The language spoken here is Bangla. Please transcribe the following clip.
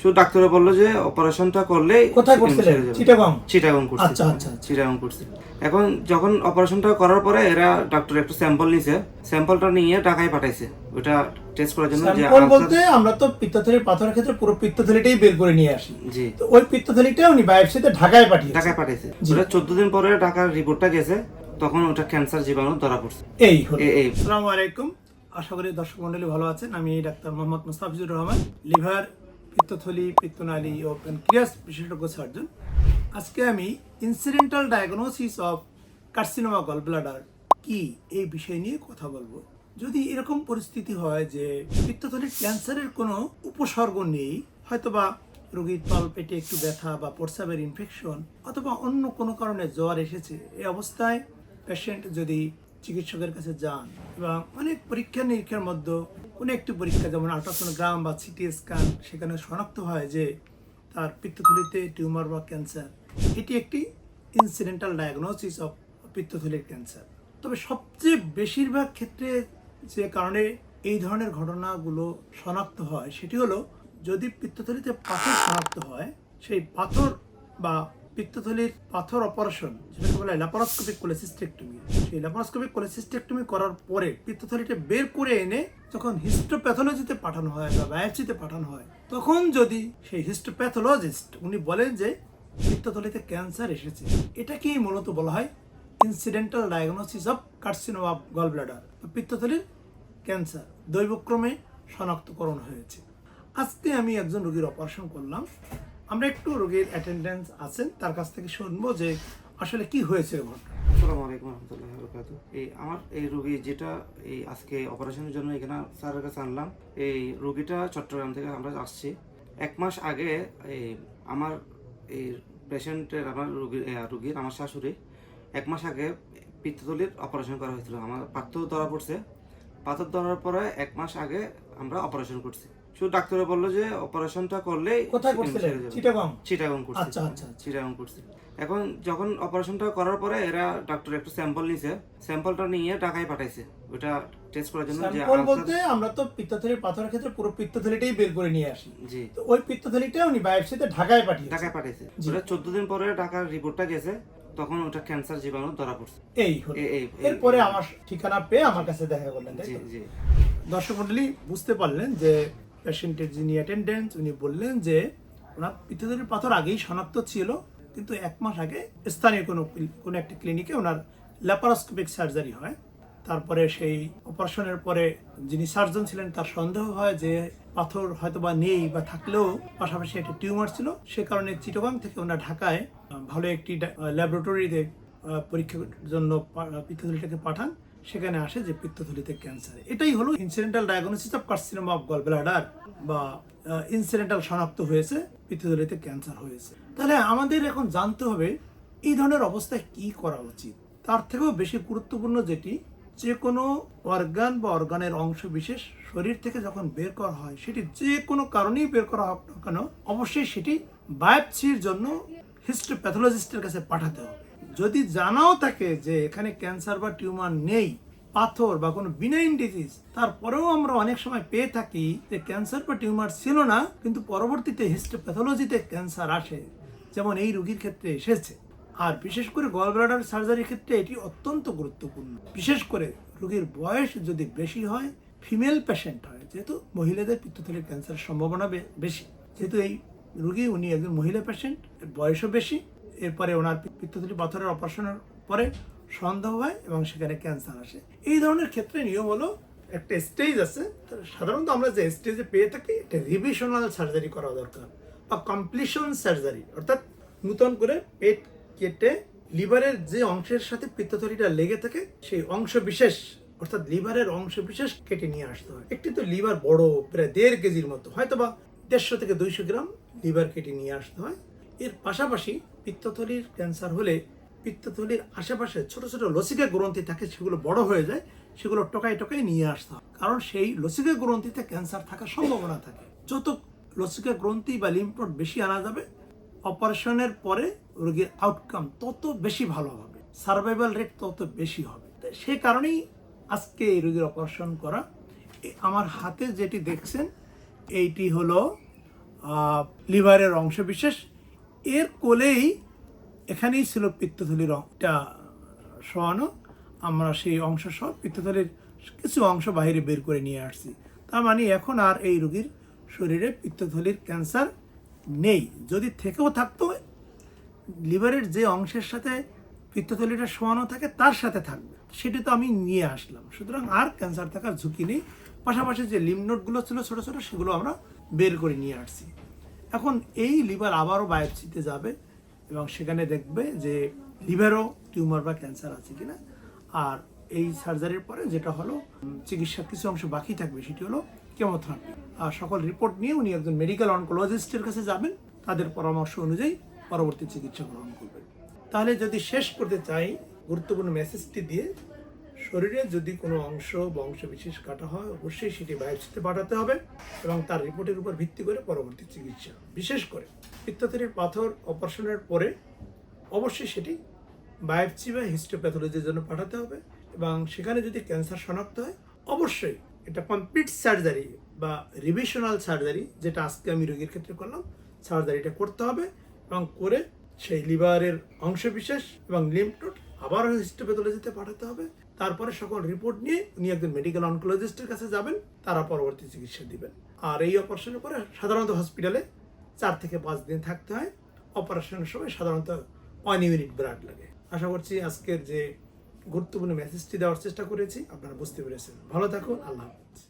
শুধু ডাক্তারে বলল যে অপারেশনটা করলে কোথায় করছিলেন? চিটাগং? চিটাগং করছি। আচ্ছা আচ্ছা আচ্ছা। চিটাগং করছি। এখন যখন অপারেশনটা করার পরে এরা ডক্টর একটু স্যাম্পল নিছে। স্যাম্পলটা নিয়ে ঢাকায় পাঠাইছে। ওটা টেস্ট করার জন্য যে স্যাম্পল বলতে আমরা তো পিত্তথলির পাথরের ক্ষেত্রে পুরো পিত্তথলিটাই বের করে নিয়ে আসি। জি। তো ওই পিত্তথলিটা উনি বায়োপসিতে ঢাকায় পাঠিয়ে ঢাকায় পাঠাইছে ওটা চোদ্দ দিন পরে ঢাকার রিপোর্টটা গেছে। তখন ওটা ক্যান্সার জীবাণু ধরা পড়ছে। এই হলো। এই আসসালামু আলাইকুম। আশা করি দর্শক মন্ডলী ভালো আছেন। আমি ডাক্তার মোহাম্মদ মুস্তাফিজুর রহমান। লিভার পিত্তথলি, পিত্তনালী ও প্যানক্রিয়াস বিশেষজ্ঞ সার্জন আজকে আমি incidental diagnosis of carcinoma gall bladder কি এই বিষয় নিয়ে কথা বলব। যদি এরকম পরিস্থিতি হয় যে পিত্তথলির ক্যান্সারের কোনো উপসর্গ নেই, হয়তোবা রোগীর তল পেটে একটু ব্যথা বা প্রস্রাবের ইনফেকশন অথবা অন্য কোনো কারণে জ্বর এসেছে, এই অবস্থায় পেশেন্ট যদি চিকিৎসকের কাছে যান এবং অনেক পরীক্ষা নিরীক্ষার মধ্যে কোনো একটি পরীক্ষা, যেমন আল্ট্রাসোনোগ্রাম বা সিটি স্ক্যান সেখানে শনাক্ত হয় যে তার পিত্তথলিতে টিউমার বা ক্যান্সার এটি একটি ইনসিডেন্টাল ডায়াগনোসিস অফ পিত্তথলির ক্যান্সার তবে সবচেয়ে বেশিরভাগ ক্ষেত্রে যে কারণে এই ধরনের ঘটনাগুলো শনাক্ত হয়, সেটি হলো যদি পিত্তথলিতে পাথর শনাক্ত হয়, সেই পাথর বা পিত্তথলির পাথর অপারেশন, যেটাকে বলে ল্যাপারোস্কোপিক কোলেসিস্টেকটমি। সেই ল্যাপারোস্কোপিক কোলেসিস্টেকটমি করার পরে পিত্তথলিটা বের করে এনে যখন হিস্টোপ্যাথোলজিতে পাঠানো হয় বা বায়োপসিতে পাঠানো হয়, তখন যদি সেই হিস্টোপ্যাথোলজিস্ট, উনি বলেন যে পিত্তথলিতে ক্যান্সার এসেছে, এটাকেই মূলত বলা হয় incidental diagnosis of carcinoma of gall bladder পিত্তথলির cancer, দৈবক্রমে শনাক্তকরণ হয়েছে। আজকে আমি একজন রোগীর অপারেশন করলাম। আমরা একটু রোগীর অ্যাটেন্ডেন্স আছেন, তার কাছ থেকে শুনব যে আসলে কি হয়েছে ঘটনা। আসসালামু আলাইকুম রহমতুল্লাহ বরকাত এই আমার এই রোগী যেটা এই আজকে অপারেশনের জন্য এখানে স্যারের কাছে আনলাম, এই রোগীটা চট্টগ্রাম থেকে আমরা আসছি। এক মাস আগে এই আমার এই পেশেন্টের আমার রোগীর রোগীর, আমার শাশুড়ি এক মাস আগে পিত্তথলির অপারেশন করা হয়েছিল। আমার পাথর ধরা পড়ছে। পাথর ধরার পরে এক মাস আগে আমরা অপারেশন করছি। শুধু ডাক্তারে বলল যে অপারেশনটা করলে কোথায় করছিলেন? চিটাগং? চিটাগং করছি। আচ্ছা আচ্ছা আচ্ছা। চিটাগং করছি। এখন যখন অপারেশনটা করার পরে এরা একটু স্যাম্পল নিছে। স্যাম্পলটা নিয়ে ঢাকায় পাঠাইছে। ওটা টেস্ট করার জন্য যে স্যাম্পল বলতে আমরা তো পিত্তথলির পাথরের ক্ষেত্রে পুরো পিত্তথলিটাই বের করে নিয়ে আসি। জি। তো ওই পিত্তথলিটা উনি বায়োপসিতে ঢাকায় পাঠিয়ে ঢাকায় পাঠাইছে। ওটা চোদ্দ দিন পরে ঢাকার রিপোর্টটা গেছে। তখন ওটা ক্যান্সার জীবাণু ধরা পড়ছে। এই এরপরে আমার ঠিকানা পেয়ে আমার কাছে দেখা করলেন তাই জি তো? জি। দর্শক মন্ডলী বুঝতে পারলেন যে পেশেন্টের যিনি অ্যাটেন্ডেন্ট উনি বললেন যে, ওনার পিত্তথলির পাথর আগেই শনাক্ত ছিল, কিন্তু এক মাস আগে স্থানীয় কোনো কোনো একটি ক্লিনিকে ওনার ল্যাপারোস্কোপিক সার্জারি হয়। তারপরে সেই অপারেশনের পরে যিনি সার্জন ছিলেন, তার সন্দেহ হয় যে পাথর হয়তো বা নেই বা থাকলেও পাশাপাশি একটা টিউমার ছিল। সে কারণে চিটগাং থেকে ওনার ঢাকায় ভালো একটি ল্যাবরেটরিতে পরীক্ষার জন্য পিত্তথলিটাকে পাঠান। সেখানে আসে যে পিত্তথলিতে ক্যান্সার এটাই হলো incidental diagnosis of carcinoma of gall bladder বা ইনসিডেন্টাল শনাক্ত হয়েছে, পিত্তথলিতে ক্যান্সার হয়েছে। তাহলে আমাদের এখন জানতে হবে, এই ধরনের অবস্থায় কি করা উচিত? তার থেকেও বেশি গুরুত্বপূর্ণ যেটি যে কোনো অর্গান বা অর্গানের অংশ বিশেষ শরীর থেকে যখন বের করা হয়, সেটি যে কোনো কারণেই বের করা হোক না কেন, অবশ্যই সেটি বায়োপসির জন্য হিস্টোপ্যাথোলজিস্টের কাছে পাঠাতে হবে। যদি জানাও থাকে যে এখানে ক্যান্সার বা টিউমার নেই, পাথর বা কোনো বিনাইন ডিজিজ তারপরেও আমরা অনেক সময় পেয়ে থাকি যে ক্যান্সার বা টিউমার ছিল না, কিন্তু পরবর্তীতে হিস্টোপ্যাথোলজিতে ক্যান্সার আসে, যেমন এই রোগীর ক্ষেত্রে এসেছে। আর বিশেষ করে গল ব্লাডার সার্জারির ক্ষেত্রে এটি অত্যন্ত গুরুত্বপূর্ণ। বিশেষ করে রোগীর বয়স যদি বেশি হয় ফিমেল পেশেন্ট হয়, যেহেতু মহিলাদের পিত্তথলির ক্যান্সারের সম্ভাবনা বেশি। যেহেতু এই রুগী উনি একজন মহিলা পেশেন্ট বয়সও বেশি, এরপরে ওনার পিত্তথলি পাথরের অপারেশনের পরে সন্দেহ হয় এবং সেখানে ক্যান্সার আসে। এই ধরনের ক্ষেত্রে নিয়ম হলো একটা স্টেজ আছে সাধারণত আমরা যে স্টেজে পেয়ে থাকি একটা রিভিশনাল সার্জারি করা দরকার বা কমপ্লিশন সার্জারি অর্থাৎ নূতন করে পেট কেটে লিভারের যে অংশের সাথে পিত্তথলিটা লেগে থাকে, সেই অংশ বিশেষ, অর্থাৎ লিভারের অংশ বিশেষ কেটে নিয়ে আসতে হয়। একটি তো লিভার বড়, প্রায় দেড় কেজির মতো হয়তো বা দেড়শো থেকে দুইশো গ্রাম লিভার কেটে নিয়ে আসতে হয়। এর পাশাপাশি পিত্তথলির ক্যান্সার হলে পিত্তথলির আশেপাশে ছোট ছোট লসিকা গ্রন্থি থাকে, সেগুলো বড় হয়ে যায়, সেগুলো টকাই টকাই নিয়ে আসতে হয়। কারণ সেই লসিকা গ্রন্থিতে ক্যান্সার থাকার সম্ভাবনা থাকে। যত লসিকা গ্রন্থি বা লিম্ফনোড বেশি আনা যাবে, অপারেশনের পরে রোগীর আউটকাম তত বেশি ভালো হবে সার্ভাইভাল রেট তত বেশি হবে। সেই কারণেই আজকে এই রোগীর অপারেশন করা। আমার হাতে যেটি দেখছেন, এইটি হলো লিভারের অংশ বিশেষ এর কোলেই এখানেই ছিল পিত্তথলির অংশটা শোয়ানো, আমরা সেই অংশ সহ পিত্তথলির কিছু অংশ বাইরে বের করে নিয়ে আসছি। তার মানে এখন আর এই রোগীর শরীরে পিত্তথলির ক্যান্সার নেই। যদি থেকেও থাকতো, লিভারের যে অংশের সাথে পিত্তথলিটা শোয়ানো থাকে, তার সাথে থাকবে। সেটি তো আমি নিয়ে আসলাম। সুতরাং আর ক্যান্সার থাকার ঝুঁকি নেই। পাশাপাশি যে লিমনোটগুলো ছিল ছোটো ছোটো, সেগুলো আমরা বের করে নিয়ে আসছি। এখন এই লিভার আবারও বায়োপসিতে যাবে এবং সেখানে দেখবে যে লিভারও টিউমার বা ক্যান্সার আছে কিনা। আর এই সার্জারির পরে যেটা হলো চিকিৎসার কিছু অংশ বাকি থাকবে, সেটি হলো কেমোথেরাপি। আর সকল রিপোর্ট নিয়ে উনি একজন মেডিকেল অনকোলজিস্টের কাছে যাবেন। তাদের পরামর্শ অনুযায়ী পরবর্তী চিকিৎসা গ্রহণ করবেন। তাহলে যদি শেষ করতে চাই, গুরুত্বপূর্ণ মেসেজটি দিয়ে শরীরে যদি কোনো অংশ বা অংশ বিশেষ কাটা হয়, অবশ্যই সেটি বায়োপসিতে পাঠাতে হবে এবং তার রিপোর্টের উপর ভিত্তি করে পরবর্তী চিকিৎসা। বিশেষ করে পিত্তথলির পাথর অপারেশনের পরে অবশ্যই সেটি বায়োপসি বা হিস্টোপ্যাথোলজির জন্য পাঠাতে হবে এবং সেখানে যদি ক্যান্সার শনাক্ত হয়, অবশ্যই এটা কমপ্লিট সার্জারি বা রিভিশনাল সার্জারি, যেটা আজকে আমি রোগীর ক্ষেত্রে করলাম, সার্জারিটা করতে হবে এবং করে সেই লিভারের অংশবিশেষ এবং লিম্ফনোড আবারও হিস্টোপ্যাথোলজিতে পাঠাতে হবে। তারপরে সকল রিপোর্ট নিয়ে উনি একজন মেডিকেল অনকোলজিস্টের কাছে যাবেন, তারা পরবর্তী চিকিৎসা দিবেন। আর এই অপারেশনের পরে সাধারণত হসপিটালে চার থেকে পাঁচ দিন থাকতে হয়। অপারেশনের সময় সাধারণত ওয়ান ইউনিট ব্লাড লাগে। আশা করছি আজকের যে গুরুত্বপূর্ণ মেসেজটি দেওয়ার চেষ্টা করেছি, আপনারা বুঝতে পেরেছেন। ভালো থাকুন, আল্লাহ হাফিজ।